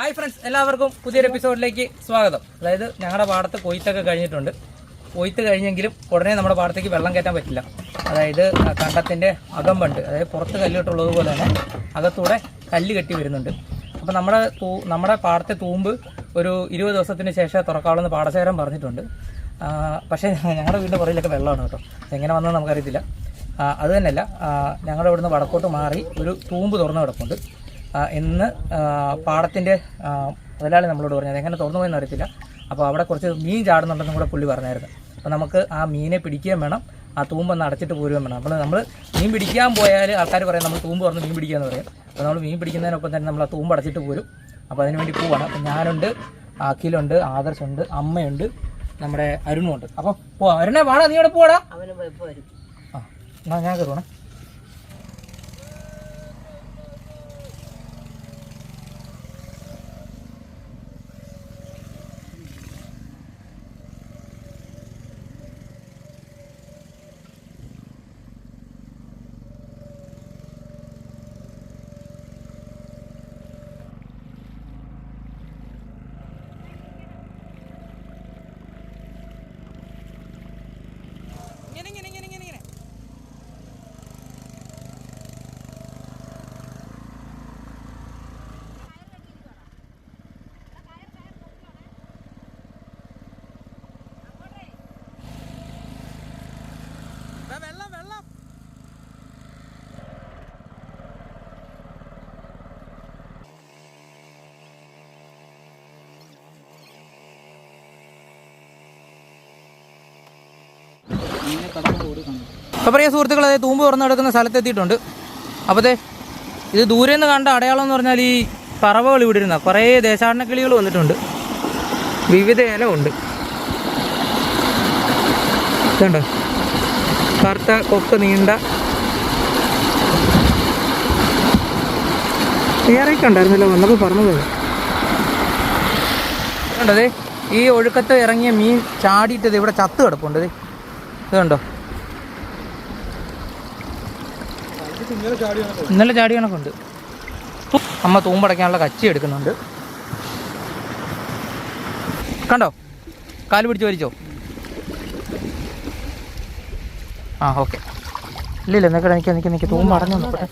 Hi friends എല്ലാവർക്കും പുതിയൊരു എപ്പിസോഡിലേക്ക് സ്വാഗതം. അതായത് ഞങ്ങളുടെ പാടത്ത് കൊയ്ത്തൊക്കെ കഴിഞ്ഞിട്ടുണ്ട്. കൊയ്ത്ത് കഴിഞ്ഞെങ്കിലും ഉടനെ നമ്മുടെ പാടത്തേക്ക് വെള്ളം കയറ്റാൻ പറ്റില്ല. അതായത് കണ്ടത്തിന്റെ അകം അകമ്പണ്ട്. അതായത് പുറത്ത് കല്ലിട്ടുള്ളത് പോലെ തന്നെ അകത്തൂടെ കല്ല് കെട്ടി വരുന്നുണ്ട്. അപ്പോൾ നമ്മുടെ തൂ നമ്മുടെ പാടത്തെ തൂമ്പ് ഒരു ഇരുപത് ദിവസത്തിന് ശേഷം തുറക്കാവുന്ന പാടശേഖരം പറഞ്ഞിട്ടുണ്ട്. പക്ഷേ ഞങ്ങളുടെ വീടിന്റെ പുറയിലൊക്കെ വെള്ളമാണ് കേട്ടോ. എങ്ങനെ വന്നതെന്ന് നമുക്കറിയത്തില്ല. അത് തന്നെയല്ല ഞങ്ങളുടെ ഇവിടുന്ന് വടക്കോട്ട് മാറി ഒരു തൂമ്പ് തുറന്ന് കിടപ്പുണ്ട്. ആ, പാടത്തിന്റെ മുതലാളി നമ്മളോട് പറഞ്ഞത് എങ്ങനെ തുറന്നു പോയെന്ന് അറിയത്തില്ല. അപ്പോൾ അവിടെ കുറച്ച് മീൻ ചാടുന്നുണ്ടെന്നും കൂടെ പുള്ളി പറഞ്ഞായിരുന്നു. അപ്പോൾ നമുക്ക് ആ മീനെ പിടിക്കുകയും വേണം. ആ തൂമ്പൊന്ന് അടച്ചിട്ട് പോരുകയും വേണം. അപ്പോൾ നമ്മൾ മീൻ പിടിക്കാൻ പോയാൽ ആൾക്കാർ പറയും നമ്മൾ തൂമ്പ് തുറന്ന് മീൻ പിടിക്കാന്ന് പറയും. അപ്പോൾ നമ്മൾ മീൻ പിടിക്കുന്നതിനൊപ്പം തന്നെ നമ്മൾ ആ തൂമ്പ് അടച്ചിട്ട് പോരും. അപ്പോൾ അതിന് വേണ്ടി പോവാണ്. അപ്പോൾ ഞാനുണ്ട് അഖിലുണ്ട് ആദർശുണ്ട് അമ്മയുണ്ട് നമ്മുടെ അരുണുണ്ട് അപ്പോൾ പോവാം അരുണേ വാടാ നീ ഇവിടെ പോടാ ആ എന്നാൽ ഞാൻ കയറുവാണേ അപ്പോൾ പ്രിയ സുഹൃത്തുക്കൾ അതായത് തൂമ്പ് തുറന്ന് കിടക്കുന്ന സ്ഥലത്തെത്തിയിട്ടുണ്ട്. അപ്പോഴത്തെ ഇത് ദൂരെ നിന്ന് കണ്ട അടയാളം എന്ന് പറഞ്ഞാൽ ഈ പറവകൾ ഇവിടെ ഇരുന്ന. കുറേ ദേശാടന കിളികൾ വന്നിട്ടുണ്ട്. വിവിധ ഇല ഉണ്ട് ഇതുണ്ടോ? കറുത്ത കൊക്ക് നീണ്ട. ഏറെയൊക്കെ ഉണ്ടായിരുന്നല്ലോ വന്നപ്പോൾ പറഞ്ഞത് കണ്ടതേ ഈ ഒഴുക്കത്ത് ഇറങ്ങിയ മീൻ ചാടിയിട്ടത് ഇവിടെ ചത്ത് കിടപ്പുണ്ട് ദേ. ഇത് കണ്ടോ? ഇന്നലെ ചാടി കണക്കുണ്ട്. അമ്മ തൂമ്പടയ്ക്കാനുള്ള കച്ചി എടുക്കുന്നുണ്ട്. കണ്ടോ? കാൽ പിടിച്ച് വലിച്ചോ? ആ ഓക്കെ. ഇല്ലില്ല നിൽക്കട്ടെ എനിക്ക് നിൽക്കുക നിൽക്കുക തൂമ്പ് അടഞ്ഞു നോക്കട്ടെ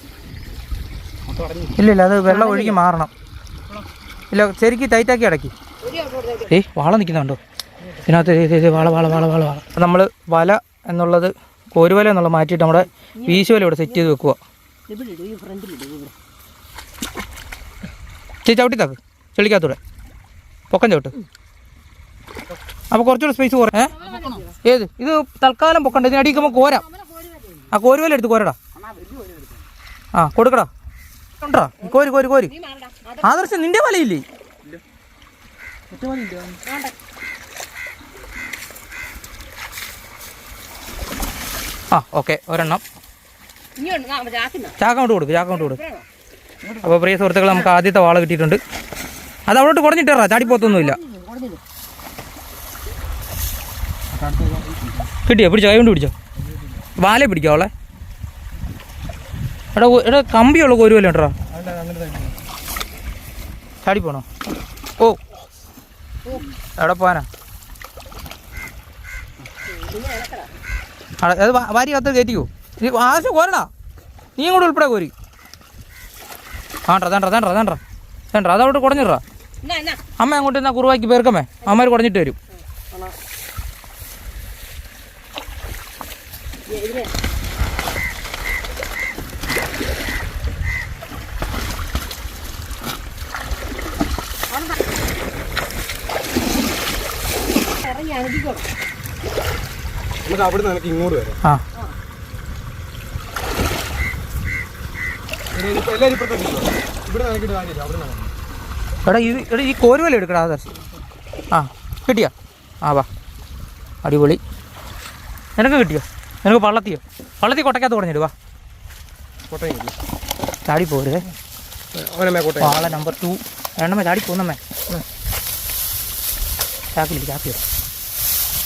ഇല്ലില്ല അത് വെള്ളം ഒഴുകി മാറണം. ഇല്ല ശരിക്ക് ടൈറ്റാക്കി അടക്കി. ഏയ് വാള നിൽക്കുന്നുണ്ടോ ഇതിനകത്ത് ഇത് ഇത് വള വാള വാള വാള വാള. നമ്മൾ വല എന്നുള്ളത് കോരുവല എന്നുള്ളത് മാറ്റിയിട്ട് നമ്മുടെ വീശുവല ഇവിടെ സെറ്റ് ചെയ്ത് വെക്കുക ചേച്ചി ചവിട്ടി താക്ക്. ചെളിക്കകത്തൂടെ. പൊക്കം ചവിട്ട്. അപ്പോൾ കുറച്ചുകൂടെ സ്പേസ് കുറേ ഏത്? ഇത് തൽക്കാലം പൊക്കണ്ട. ഇതിന് അടിക്കുമ്പോൾ കോരാം. ആ കോരുവല എടുത്ത് കോരടാ. ആ കൊടുക്കടാ. ഉണ്ടോ കോരി കോരി കോരി. ആദർശം നിന്റെ വലയില്ലേ? ആ ഓക്കെ ഒരെണ്ണം. ചാക്ക കൊണ്ട് കൊടുക്കും കൊടുക്ക് കൊണ്ട് കൊടുക്കും. അപ്പോൾ പ്രിയ സുഹൃത്തുക്കൾ നമുക്ക് ആദ്യത്തെ വാള കിട്ടിയിട്ടുണ്ട്. അത് അവിടോട്ട് കുറഞ്ഞിട്ടാ ചാടിപ്പോത്തൊന്നുമില്ല. കിട്ടിയോ? പിടിച്ചോ കൈ കൊണ്ട് പിടിച്ചോ? വാല പിടിക്കോ അവളെ? എടാ എടാ കമ്പിയുള്ള കോരുവല്ലോ കേട്ടോ ചാടി പോണോ ഓ. എവിടെ പോവാനാ. അത് വാരി കത്ത് കയറ്റിക്കോ. നീ ആവശ്യം കോരണ നീ കൂടെ ഉൾപ്പെടെ കോരി. ആണ്ടാ തേണ്ട തേണ്ട തേണ്ട തേണ്ട അതവിടെ എന്നാ അമ്മ അങ്ങോട്ട് എന്നാ കുറുവാക്കി പേർക്കമ്മേ. അമ്മമാർ കുടഞ്ഞിട്ട് വരും. അവിടെ നിന്ന് ഇങ്ങോട്ട് വരാം. ആ. എല്ലാവരും ഇവിടെ നിനക്കിട്ട് കാര്യമില്ല അവിടെ നിന്ന് എടാ ഇത് എടാ ഈ കോരുവല എടുക്കടാ ആദർശ് ആ കിട്ടിയോ? ആ വാ. അടിപൊളി. നിനക്ക് കിട്ടിയോ? നിനക്ക് പള്ളത്തിയോ? പള്ളത്തി കൊട്ടക്കകത്ത് കുടഞ്ഞിട്ട് വാ. കോട്ടയം. ചാടി പോരുതേ വാള നമ്പർ ടു വേണ്ടമ്മേ ചാടി പോന്നമ്മേ. ചാക്കില്ല ചാക്കിയോ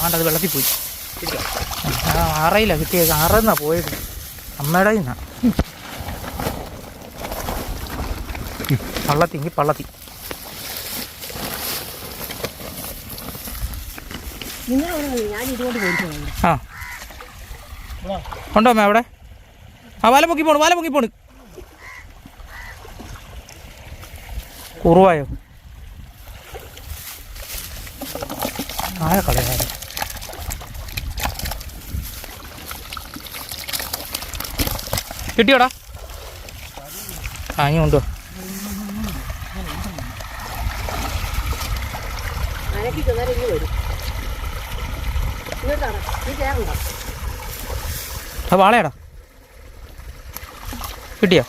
ആണ്ടത് വെള്ളത്തിൽ പോയി. ആറയില്ല കിട്ടിയത്. ആറെന്നാ പോയത്. അമ്മയുടെ നിന്നാ പള്ളത്തി ഇനി പള്ളത്തി. ആ. ഉണ്ടോ അമ്മ അവിടെ? ആ വല പൊക്കി പോണു വല പൊക്കി പോണു. കുറവായോ? ആരെ കളയാ. കിട്ടിയോടാ? അങ്ങി കൊണ്ടുവാ. ആ വാളയാടാ. കിട്ടിയോ?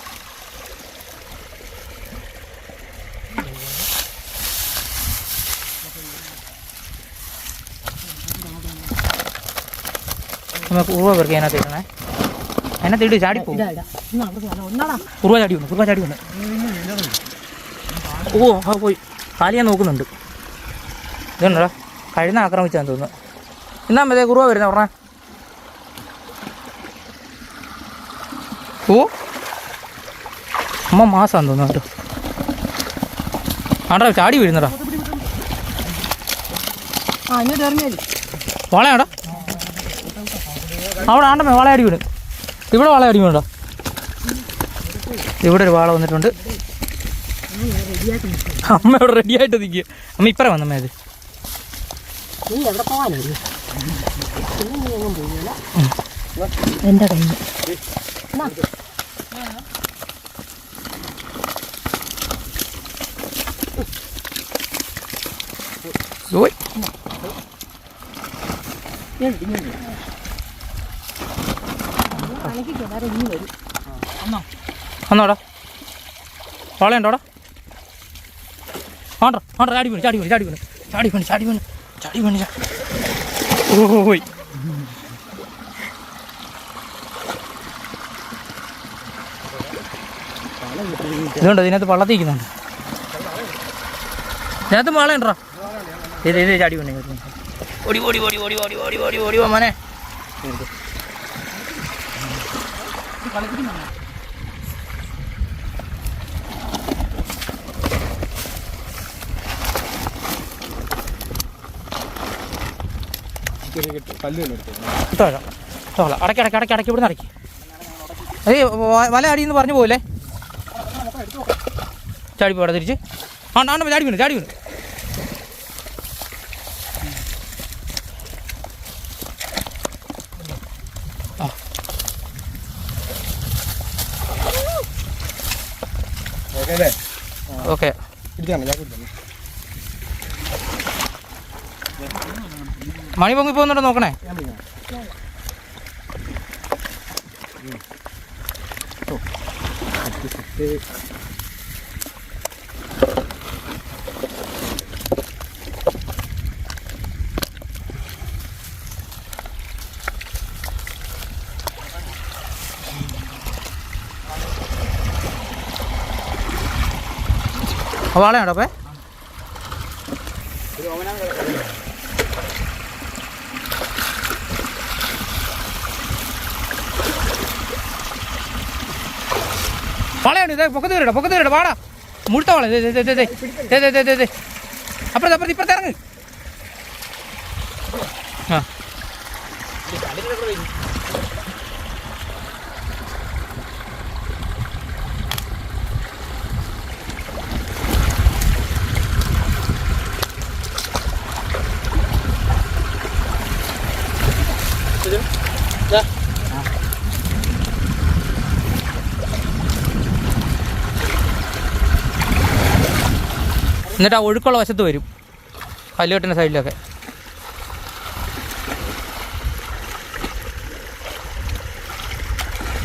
നമുക്ക് ഉവ പെറുക്കി അതിനകത്ത് ഇടണേ. അതിനകത്ത് ഇട് ചാടി ഒന്നാടാ. ഉറുവ ചാടി വന്നു കുറുവ ചാടി വന്നു. ഓ ആ പോയി. കാലി ഞാൻ നോക്കുന്നുണ്ട്. ഇതുണ്ടോ കഴിഞ്ഞ ആക്രമിച്ചാന്ന് തോന്നുന്നു. എന്നാ മതി കുറുവ വരുന്ന പറഞ്ഞ ഓ അമ്മ മാസാന്ന് തോന്നുന്നു കേട്ടോ. ആണ്ടാ ചാടി വീഴുന്നടാ. വാളയാടാ. അവിടെ ആണ്ടമ്മേ വളയാടി വീണ്. ഇവിടെ വാള അടിമുണ്ടോ ഇവിടെ ഒരു വാള വന്നിട്ടുണ്ട്. അമ്മ ഇവിടെ റെഡി ആയിട്ട് നിൽക്കുക അമ്മ ഇപ്പറ വന്നമ്മ അത് എവിടെ പോകാനായിരുന്നു പിന്നെ നീ വന്നോടാ വളയുണ്ടോടാ ആണ്ടോ ആണ്ടോ ചാടി വീണ് ചാടി ചാടി വീണ് ചാടി വീണ് ചാടി വീണ് ചാടി വീണ് ഓയ് ഇതുണ്ട് ഇതിനകത്ത് വള്ളത്തിരിക്കുന്നുണ്ട് ഇതിനകത്ത് വളയുണ്ടോ ഇത് ഇത് ചാടി വീണ് ഓടി ഓടി ഓടി ഓടി ഓടി ഓടി ഓടി ഓടി ഓടി മോനെ എടുത്തു? ഇട്ടോളാം അടക്കി അടക്കി അടക്കി അടക്കി ഇവിടുന്ന് അടക്കി ഏയ് വ- വല അടിയെന്ന് പറഞ്ഞു പോലെ ചാടി പോടാ തിരിച്ച്. ആ ചാടി വീണ് ചാടി വീണ്. ഓക്കെ. മണി പൊങ്ങി പോകുന്നുണ്ടോ നോക്കണേ? ഓ വാള ഉണ്ടപ്പേ வாழையாடு இதே பக்கத்து வீடு பக்கத்து வீடு வாடா முழுத்த வாழை தே தே தே தே தே தே தே அப்புறம் அப்புறம் இப்போ தரங்க ஆ എന്നിട്ട് ആ ഒഴുക്കുള്ള വശത്ത് വരും. കല്ലുകെട്ടിന്റെ സൈഡിലൊക്കെ.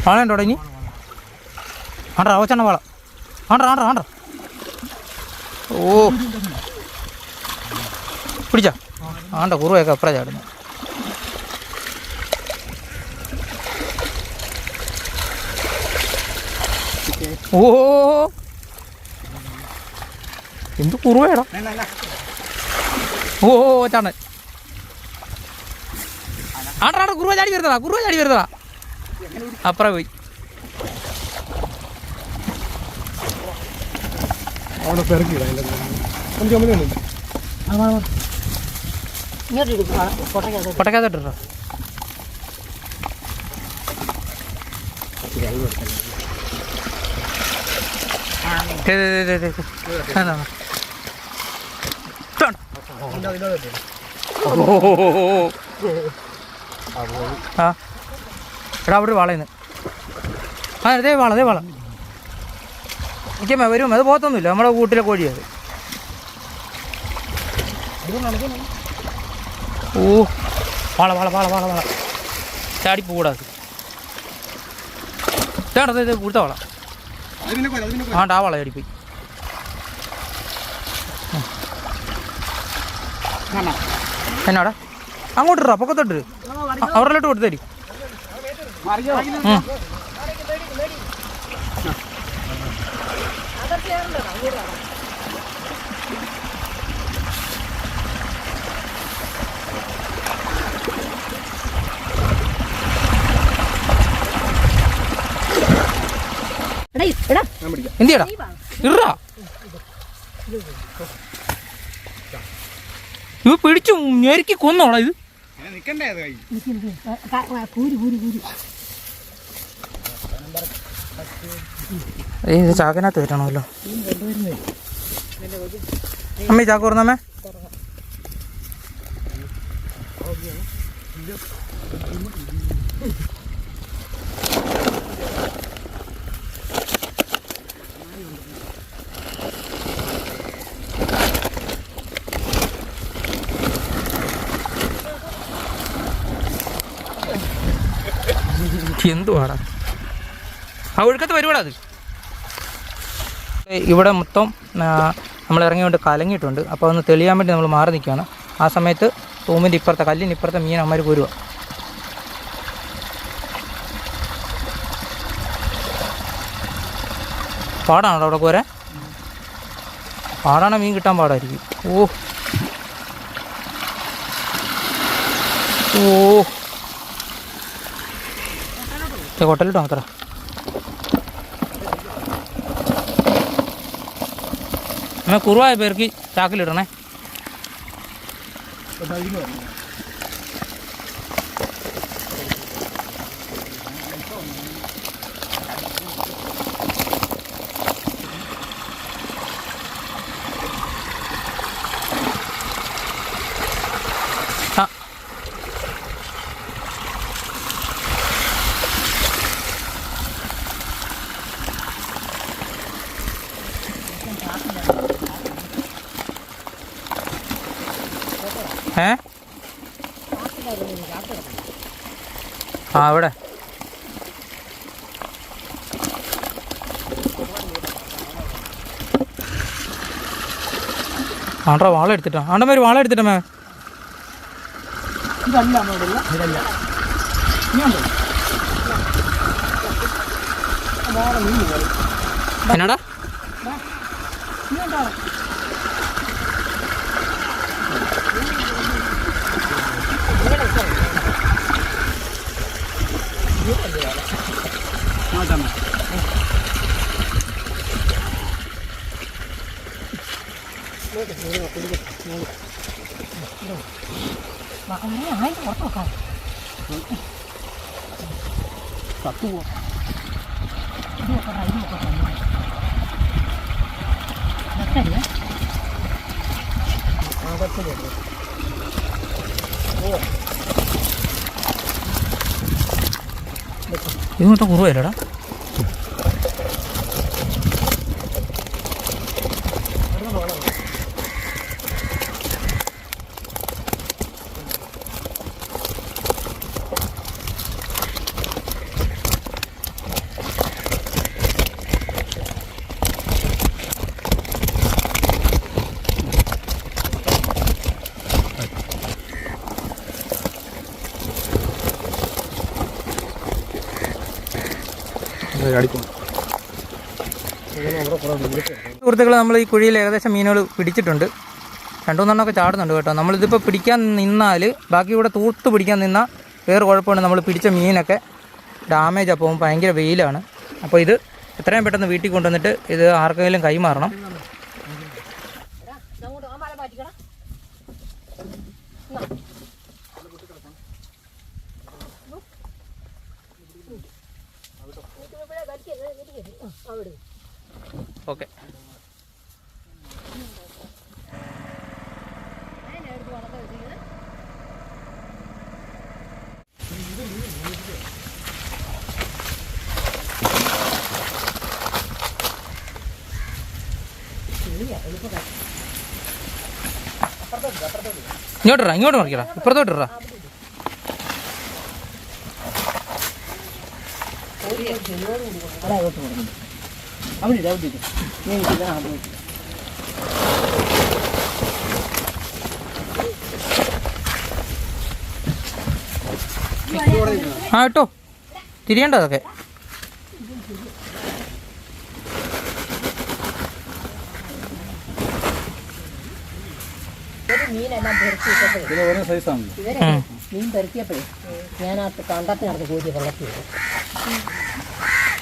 വാളയുണ്ടോ ഇനി? ആണ്ടാ അവച്ചെണ്ണ വാള. ആണ്ടാ ആണ്ടാ ആണ്ടാ. ഓ. പിടിച്ചാ. ആണ്ട കുറുവയൊക്കെ അപ്പുറം ചാടുന്നു? ഓ. എന്ത് കുറുവേടാ ഓ ചാണ്. ആടാ ആടാ കുറുവ ചാടി വരുന്നതാ കുറുവ ചാടി വരുന്നതാ. അപ്പുറം പോയി. അവിടെ പൊട്ടക്കാത്തോട്ടോ അതെ. ആ. എടാ അവിടെ വളയുന്നു ആ അതേ വള അതേ വള. നിൽക്കുമ്പോ വരും അത് പോത്തൊന്നുമില്ല. നമ്മുടെ കൂട്ടിലെ കോഴിയത്. ഓ വള വള വള വള വള. ചാടി പോകൂടാത് ഇതാണ്ടത് ഇത്? കൊടുത്ത വള. ആണ്ട് ആ വള ചാടിപ്പോയി. എന്നാടാ? അങ്ങോട്ട് ഇടാ. പൊക്കത്തോട്ട് അവരിലോട്ട് കൊടുത്തു തരും ഉം. എടാ എടാ ഞാൻ പിടിക്കാം. എന്ത് ചെയ്യടാ ഇറാ ഇത് പിടിച്ചു ഞെരുക്കി കൊന്നോടാ ഇത് ഞാൻ നിക്കണ്ടേ അത് കൈ? നിക്ക് നിക്ക്. ആ, ക- ആ, പൂരി കൊന്നോളാം ഇത്. ചാക്കിനകത്ത് വരണമല്ലോ അമ്മ ചാക്ക് തുറന്നമ്മേ എന്തുവാടാ? ആ ഒഴുക്കത്ത് വരുവാടാ അത്. ഇവിടെ മൊത്തം നമ്മൾ ഇറങ്ങിയോണ്ട് കലങ്ങിയിട്ടുണ്ട്. അപ്പോൾ ഒന്ന് തെളിയാൻ വേണ്ടി നമ്മൾ മാറി നിൽക്കുകയാണ്. ആ സമയത്ത് തൂമിന്റെ ഇപ്പുറത്തെ കല്ലിന് ഇപ്പുറത്തെ മീൻ അമ്മമാർ പോരുക പാടാണോ അവിടെ പോരാ പാടാണോ മീൻ കിട്ടാൻ പാടായിരിക്കും. ഓ. ഓ. കൊട്ടലിട്ടോ അത്ര അമ്മ കുറുവായ പേർക്ക് ചാക്കിലിടണേ ആ ഇവിടെ ആണ്ടാ വാള എടുത്തിട്ടാ. ആണ്ടമ്മ വാള എടുത്തിട്ടമ്മേ മേ. എന്നാടാ? ആയിട്ട് പുറത്ത് വെക്കാം ചത്തു പോവാം. ഇത് വെക്കട്ടെ ഇത് വെക്കട്ടെ വെക്കല്ലേ ഇത് മൊത്തം കുറവല്ലടാ ഇത് സുഹൃത്തുക്കൾ നമ്മൾ ഈ കുഴിയിൽ ഏകദേശം മീനുകൾ പിടിച്ചിട്ടുണ്ട്. രണ്ടു മൂന്നെണ്ണമൊക്കെ ചാടുന്നുണ്ട് കേട്ടോ. നമ്മളിതിപ്പോൾ പിടിക്കാൻ നിന്നാൽ ബാക്കി ഇവിടെ തൂത്ത് പിടിക്കാൻ നിന്നാൽ വേറെ കുഴപ്പമാണ് നമ്മൾ പിടിച്ച മീനൊക്കെ ഡാമേജ് അപ്പോൾ ഭയങ്കര വെയിലാണ്. അപ്പോൾ ഇത് എത്രയും പെട്ടെന്ന് വീട്ടിൽ കൊണ്ടുവന്നിട്ട് ഇത് ആർക്കെങ്കിലും കൈമാറണം. ഓക്കെ. ഇങ്ങോട്ടിറാ ഇങ്ങോട്ട് മറിക്കടാ. ഇപ്പുറത്തോട്ട് ആ കേട്ടോ തിരിയണ്ടതൊക്കെ മീനെല്ലാം ഓരോ ഇവരെ മീൻ ഞാൻ ആ വെള്ളത്തിൽ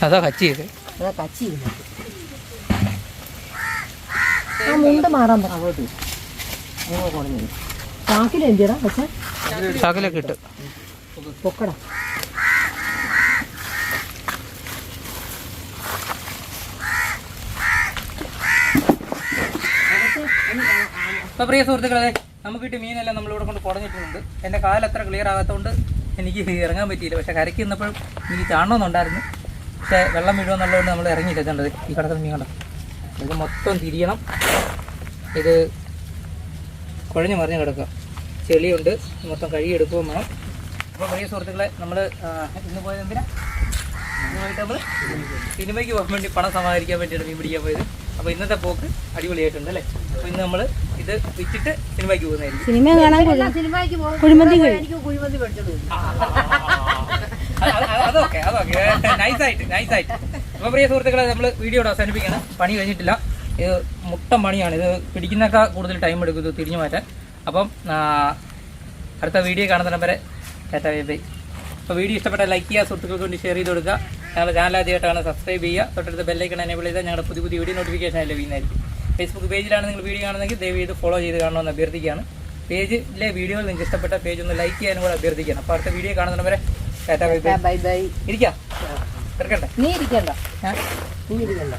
അതാ കച്ചി ചെയ്ത് അതാ കച്ചി ഇരുന്നു ആ മുണ്ട് മാറാൻ പറ അങ്ങോട്ട്. അങ്ങോട്ട് കൊണ്ടു ചാക്കിൽ എന്തിടാ പക്ഷേ ചാക്കിലൊക്കെ ഇട്ട്. പൊക്കട. അപ്പോൾ പ്രിയ സുഹൃത്തുക്കളെ നമുക്ക് കിട്ടിയ മീനെല്ലാം നമ്മളിവിടെ കൊണ്ട് കുടഞ്ഞിട്ടുണ്ട് എന്റെ കാലത്ര ക്ലിയർ ആകാത്തതുകൊണ്ട് എനിക്ക് ഇറങ്ങാൻ പറ്റിയില്ല. പക്ഷേ കരയ്ക്ക് നിന്നപ്പോഴും എനിക്ക് കാണണമെന്നുണ്ടായിരുന്നു പക്ഷേ വെള്ളം വീഴുമെന്നുള്ളതുകൊണ്ട് നമ്മൾ ഇറങ്ങിയില്ല. കണ്ടത്. ഈ കിടക്കുന്ന മീൻ കണ്ടോ? ഇത് മൊത്തം തിരിയണം. ഇത് കുഴഞ്ഞു മറിഞ്ഞ് കിടക്കുക ചെളിയുണ്ട്. മൊത്തം കഴുകിയെടുക്കുകയും വേണം. അപ്പോൾ വലിയ സുഹൃത്തുക്കളെ നമ്മൾ ഇന്ന് പോയത് എന്തിനാ? നമ്മൾ സിനിമയ്ക്ക് പോകാൻ വേണ്ടി പണം സമാഹരിക്കാൻ വേണ്ടിയിട്ട് മീൻ പിടിക്കാൻ പോയത്. അപ്പോൾ ഇന്നത്തെ പോക്ക് അടിപൊളിയായിട്ടുണ്ട് അല്ലേ? അപ്പോൾ ഇന്ന് നമ്മൾ ഇത് വിറ്റിട്ട് സിനിമയ്ക്ക് പോകുന്നതായിരിക്കും. സിനിമ കാണാൻ സിനിമയ്ക്ക് പോകും കുഴിമന്തി കഴിയും. എനിക്ക് കുഴിമന്തി പഠിച്ചോണ്ട് വരും അത് അത് അത് അതൊക്കെ അതൊക്കെ നൈസായിട്ട് നൈസായിട്ട് അപ്പോൾ പ്രിയ സുഹൃത്തുക്കളെ നമ്മൾ വീഡിയോ അവസാനിപ്പിക്കണം പണി കഴിഞ്ഞിട്ടില്ല. ഇത് മുട്ടം പണിയാണ്. ഇത് പിടിക്കുന്നൊക്കെ കൂടുതൽ ടൈം എടുക്കും ഇത് തിരിഞ്ഞു മാറ്റാൻ. അപ്പം ആ, അടുത്ത വീഡിയോ കാണുന്ന വരെ ടാറ്റ ബൈ ബൈ അപ്പോൾ വീഡിയോ ഇഷ്ടപ്പെട്ട ലൈക്ക് ചെയ്യുക സുഹൃത്തുക്കൾക്ക് വേണ്ടി ഷെയർ ചെയ്ത് കൊടുക്കുക. ഞങ്ങളുടെ ചാനൽ ആദ്യമായിട്ടാണ്. സബ്സ്ക്രൈബ് ചെയ്യുക. തൊട്ടടുത്ത് ബെല്ലൈക്കൺ എനേബിൾ ചെയ്താൽ ഞങ്ങളുടെ പുതിയ പുതിയ വീഡിയോ നോട്ടിഫിക്കേഷൻ ലഭിക്കുന്നതായിരിക്കും. ഫേസ്ബുക്ക് പേജിലാണ് നിങ്ങൾ വീഡിയോ കാണുന്നതെങ്കിൽ ദയവ് ചെയ്ത് ഫോളോ ചെയ്ത് കാണണമെന്ന് അഭ്യർത്ഥിക്കുകയാണ്. പേജിലെ വീഡിയോ നിങ്ങൾക്ക് ഇഷ്ടപ്പെട്ട പേജ് ഒന്ന് ലൈക്ക് ചെയ്യാനും കൂടെ അഭ്യർത്ഥിക്കുകയാണ്. അപ്പോൾ അടുത്ത വീഡിയോ കാണുന്നവരെ വരെ ടാറ്റ ബൈ ബൈ. ഇരിക്കാം? എടുക്കട്ടെ നീ ഇരിക്കണ്ട. നീ ഇരിക്കണ്ട.